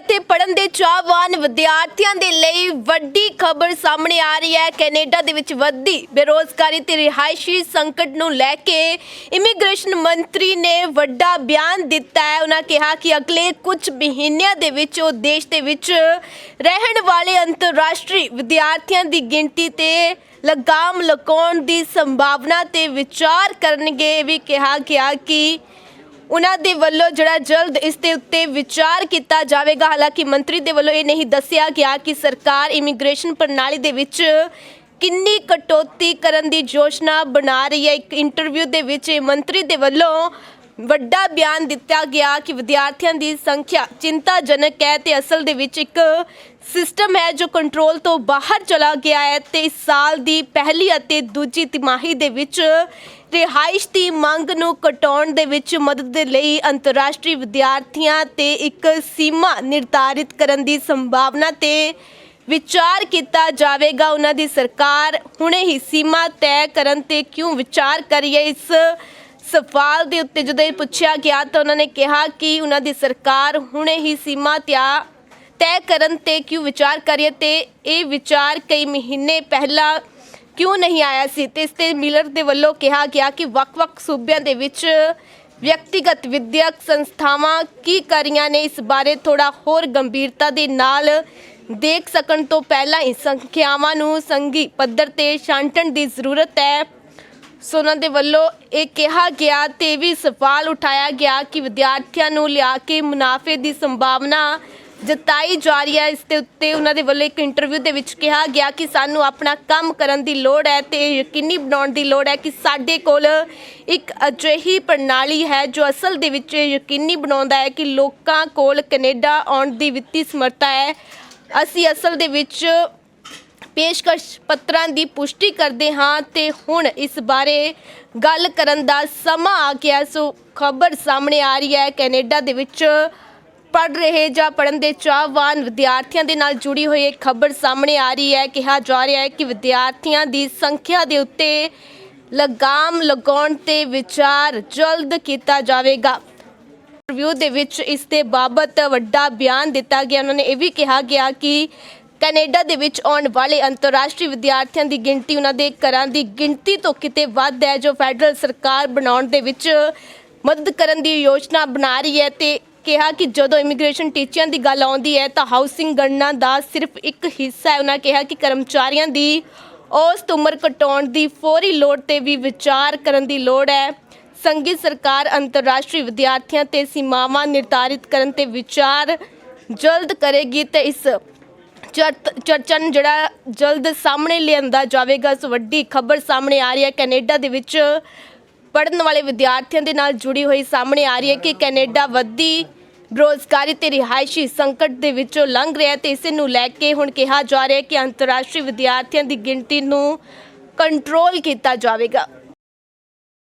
ਅਤੇ ਪੜ੍ਹਨ ਦੇ ਚਾਹਵਾਨ ਵਿਦਿਆਰਥੀਆਂ ਦੇ ਲਈ ਵੱਡੀ ਖਬਰ ਸਾਹਮਣੇ ਆ ਰਹੀ ਹੈ। ਕੈਨੇਡਾ ਦੇ ਵਿੱਚ ਵੱਧਦੀ ਬੇਰੋਜ਼ਗਾਰੀ ਤੇ ਰਿਹਾਇਸ਼ੀ ਸੰਕਟ ਨੂੰ ਲੈ ਕੇ ਇਮੀਗ੍ਰੇਸ਼ਨ ਮੰਤਰੀ ਨੇ ਵੱਡਾ ਬਿਆਨ ਦਿੱਤਾ ਹੈ। ਉਹਨਾਂ ਕਿਹਾ ਕਿ ਅਗਲੇ ਕੁਝ ਮਹੀਨਿਆਂ ਦੇ ਵਿੱਚ ਉਹ ਦੇਸ਼ ਦੇ ਵਿੱਚ ਰਹਿਣ ਵਾਲੇ ਅੰਤਰਰਾਸ਼ਟਰੀ ਵਿਦਿਆਰਥੀਆਂ ਦੀ ਗਿਣਤੀ ਤੇ ਲਗਾਮ ਲਗਾਉਣ ਦੀ ਸੰਭਾਵਨਾ ਤੇ ਵਿਚਾਰ ਕਰਨਗੇ। ਵੀ ਕਿਹਾ ਗਿਆ ਕਿ ਉਹਨਾਂ ਦੇ ਵੱਲੋਂ ਜਿਹੜਾ ਜਲਦ ਇਸ ਦੇ ਉੱਤੇ ਵਿਚਾਰ ਕੀਤਾ ਜਾਵੇਗਾ। ਹਾਲਾਂਕਿ ਮੰਤਰੀ ਦੇ ਵੱਲੋਂ ਇਹ ਨਹੀਂ ਦੱਸਿਆ ਗਿਆ ਕਿ ਸਰਕਾਰ ਇਮੀਗ੍ਰੇਸ਼ਨ ਪ੍ਰਣਾਲੀ ਦੇ ਵਿੱਚ ਕਿੰਨੀ ਕਟੌਤੀ ਕਰਨ ਦੀ ਯੋਜਨਾ ਬਣਾ ਰਹੀ ਹੈ। ਇੱਕ ਇੰਟਰਵਿਊ ਦੇ ਵਿੱਚ ਇਹ ਮੰਤਰੀ ਦੇ ਵੱਲੋਂ ਵੱਡਾ ਬਿਆਨ ਦਿੱਤਾ ਗਿਆ ਕਿ ਵਿਦਿਆਰਥੀਆਂ ਦੀ ਸੰਖਿਆ ਚਿੰਤਾਜਨਕ ਹੈ ਤੇ ਅਸਲ ਦੇ ਵਿੱਚ ਇੱਕ ਸਿਸਟਮ ਹੈ ਜੋ ਕੰਟਰੋਲ ਤੋਂ ਬਾਹਰ ਚਲਾ ਗਿਆ ਹੈ ਤੇ ਇਸ ਸਾਲ ਦੀ ਪਹਿਲੀ ਅਤੇ ਦੂਜੀ ਤਿਮਾਹੀ ਦੇ ਵਿੱਚ ਰਿਹਾਇਸ਼ ਦੀ ਮੰਗ ਨੂੰ ਘਟਾਉਣ ਦੇ ਵਿੱਚ ਮਦਦ ਦੇ ਲਈ ਅੰਤਰਰਾਸ਼ਟਰੀ ਵਿਦਿਆਰਥੀਆਂ ਤੇ ਇੱਕ ਸੀਮਾ ਨਿਰਧਾਰਿਤ ਕਰਨ ਦੀ ਸੰਭਾਵਨਾ ਤੇ ਵਿਚਾਰ ਕੀਤਾ ਜਾਵੇਗਾ। ਉਹਨਾਂ ਦੀ ਸਰਕਾਰ ਹੁਣੇ ਹੀ ਸੀਮਾ ਤੈਅ ਕਰਨ ਤੇ ਕਿਉਂ ਵਿਚਾਰ ਕਰੀਏ? ਇਸ ਸਵਾਲ ਦੇ ਉੱਤੇ ਜਦੋਂ ਇਹ ਪੁੱਛਿਆ ਗਿਆ ਤਾਂ ਉਹਨਾਂ ਨੇ ਕਿਹਾ ਕਿ ਉਹਨਾਂ ਦੀ ਸਰਕਾਰ ਹੁਣੇ ਹੀ ਸੀਮਾ ਤਿਆ ਤੈਅ ਕਰਨ ਤੇ ਕਿਉਂ ਵਿਚਾਰ ਕਰੇ ਤੇ ਇਹ ਵਿਚਾਰ ਕਈ ਮਹੀਨੇ ਪਹਿਲਾਂ ਕਿਉਂ ਨਹੀਂ ਆਇਆ ਸੀ? ਤੇ ਇਸ ਤੇ ਮਿਲਰ ਦੇ ਵੱਲੋਂ ਕਿਹਾ ਗਿਆ ਕਿ ਵੱਖ-ਵੱਖ ਸੂਬਿਆਂ ਦੇ ਵਿੱਚ ਵਿਅਕਤੀਗਤ ਵਿਦਿਅਕ ਸੰਸਥਾਵਾਂ ਕੀ ਕਰ ਰਹੀਆਂ ਨੇ? ਇਸ ਬਾਰੇ ਥੋੜਾ ਹੋਰ ਗੰਭੀਰਤਾ ਦੇ ਨਾਲ ਦੇਖ ਸਕਣ ਤੋਂ ਪਹਿਲਾਂ ਹੀ ਸੰਖਿਆਵਾਂ ਨੂੰ ਸੰਗੀ ਪੱਧਰ ਤੇ ਛਾਂਟਣ ਦੀ ਜ਼ਰੂਰਤ ਹੈ। ਸੋ ਉਹਨਾਂ ਦੇ ਵੱਲੋਂ ਇਹ ਕਿਹਾ ਗਿਆ ਤੇ ਵੀ ਸਵਾਲ ਉਠਾਇਆ ਗਿਆ ਕਿ ਵਿਦਿਆਰਥੀਆਂ ਨੂੰ ਲਿਆ ਕੇ ਮੁਨਾਫੇ ਦੀ ਸੰਭਾਵਨਾ ਜਤਾਈ ਜਾ ਰਹੀ ਹੈ। ਇਸ ਦੇ ਉੱਤੇ ਉਹਨਾਂ ਦੇ ਵੱਲੋਂ ਇੱਕ ਇੰਟਰਵਿਊ ਦੇ ਵਿੱਚ ਕਿਹਾ ਗਿਆ ਕਿ ਸਾਨੂੰ ਆਪਣਾ ਕੰਮ ਕਰਨ ਦੀ ਲੋੜ ਹੈ ਤੇ ਇਹ ਯਕੀਨੀ ਬਣਾਉਣ ਦੀ ਲੋੜ ਹੈ ਕਿ ਸਾਡੇ ਕੋਲ ਇੱਕ ਅਜਿਹੀ ਪ੍ਰਣਾਲੀ ਹੈ ਜੋ ਅਸਲ ਦੇ ਵਿੱਚ ਇਹ ਯਕੀਨੀ ਬਣਾਉਂਦਾ ਹੈ ਕਿ ਲੋਕਾਂ ਕੋਲ ਕੈਨੇਡਾ ਆਉਣ ਦੀ ਵਿੱਤੀ ਸਮਰੱਥਾ ਹੈ। ਅਸੀਂ ਅਸਲ ਦੇ ਵਿੱਚ ਪੇਸ਼ਕਸ਼ ਪੱਤਰਾਂ ਦੀ ਪੁਸ਼ਟੀ ਕਰਦੇ ਹਾਂ ਤੇ ਹੁਣ ਇਸ ਬਾਰੇ ਗੱਲ ਕਰਨ ਦਾ ਸਮਾਂ ਆ ਗਿਆ। ਸੋ ਖਬਰ ਸਾਹਮਣੇ ਆ ਰਹੀ ਹੈ। ਕੈਨੇਡਾ ਦੇ ਵਿੱਚ ਪੜ ਰਹੇ ਜਾਂ ਪੜਨ ਦੇ ਚਾਹਵਾਨ ਵਿਦਿਆਰਥੀਆਂ ਦੇ ਨਾਲ ਜੁੜੀ ਹੋਈ ਇੱਕ ਖਬਰ ਸਾਹਮਣੇ ਆ ਰਹੀ ਹੈ। ਕਿਹਾ ਜਾ ਰਿਹਾ ਹੈ ਕਿ ਵਿਦਿਆਰਥੀਆਂ ਦੀ ਸੰਖਿਆ ਦੇ ਉੱਤੇ ਲਗਾਮ ਲਗਾਉਣ ਤੇ ਵਿਚਾਰ ਜਲਦ ਕੀਤਾ ਜਾਵੇਗਾ। ਰਿਵਿਊ ਦੇ ਵਿੱਚ ਇਸ ਦੇ ਬਾਬਤ ਵੱਡਾ ਬਿਆਨ ਦਿੱਤਾ ਗਿਆ। ਉਹਨਾਂ ਨੇ ਇਹ ਵੀ ਕਿਹਾ ਗਿਆ ਕਿ ਕੈਨੇਡਾ ਦੇ ਵਿੱਚ ਆਉਣ ਵਾਲੇ ਅੰਤਰਰਾਸ਼ਟਰੀ ਵਿਦਿਆਰਥੀਆਂ ਦੀ ਗਿਣਤੀ ਉਹਨਾਂ ਦੇ ਘਰਾਂ ਦੀ ਗਿਣਤੀ ਤੋਂ ਕਿਤੇ ਵੱਧ ਹੈ, ਜੋ ਫੈਡਰਲ ਸਰਕਾਰ ਬਣਾਉਣ ਦੇ ਵਿੱਚ ਮਦਦ ਕਰਨ ਦੀ ਯੋਜਨਾ ਬਣਾ ਰਹੀ ਹੈ ਤੇ ਕਿਹਾ ਕਿ ਜਦੋਂ ਇਮੀਗ੍ਰੇਸ਼ਨ ਟੀਚਿਆਂ ਦੀ ਗੱਲ ਆਉਂਦੀ ਹੈ ਤਾਂ ਹਾਊਸਿੰਗ ਗਣਨਾ ਦਾ ਸਿਰਫ ਇੱਕ ਹਿੱਸਾ ਹੈ। ਉਹਨਾਂ ਕਿਹਾ ਕਿ ਕਰਮਚਾਰੀਆਂ ਦੀ ਔਸਤ ਉਮਰ ਘਟਾਉਣ ਦੀ ਫੌਰੀ ਲੋੜ ਤੇ ਵੀ ਵਿਚਾਰ ਕਰਨ ਦੀ ਲੋੜ ਹੈ। ਸੰਘੀ ਸਰਕਾਰ ਅੰਤਰਰਾਸ਼ਟਰੀ ਵਿਦਿਆਰਥੀਆਂ ਤੇ ਸੀਮਾਵਾਂ ਨਿਰਧਾਰਿਤ ਕਰਨ ਤੇ ਵਿਚਾਰ ਜਲਦ ਕਰੇਗੀ ਤੇ ਇਸ ਚਰਤ- ਚਰਚਾ ਨੂੰ ਜਿਹੜਾ ਜਲਦ ਸਾਹਮਣੇ ਲਿਆਂਦਾ ਜਾਵੇਗਾ ਸੋ ਵੱਡੀ ਖਬਰ ਸਾਹਮਣੇ ਆ ਰਹੀ ਹੈ। ਕੈਨੇਡਾ ਦੇ ਵਿੱਚ ਪੜਨ ਵਾਲੇ ਵਿਦਿਆਰਥੀਆਂ ਦੇ ਨਾਲ ਜੁੜੀ ਹੋਈ ਸਾਹਮਣੇ ਆ ਰਹੀ ਹੈ ਕਿ ਕੈਨੇਡਾ ਵੱਧਦੀ ਬੇਰੁਜ਼ਗਾਰੀ ਤੇ ਰਿਹਾਇਸ਼ੀ ਸੰਕਟ ਦੇ ਵਿੱਚੋਂ ਲੰਘ ਰਿਹਾ ਹੈ ਤੇ ਇਸੇ ਨੂੰ ਲੈ ਕੇ ਹੁਣ ਕਿਹਾ ਜਾ ਰਿਹਾ ਹੈ ਕਿ ਅੰਤਰਰਾਸ਼ਟਰੀ ਵਿਦਿਆਰਥੀਆਂ ਦੀ ਗਿਣਤੀ ਨੂੰ ਕੰਟਰੋਲ ਕੀਤਾ ਜਾਵੇਗਾ।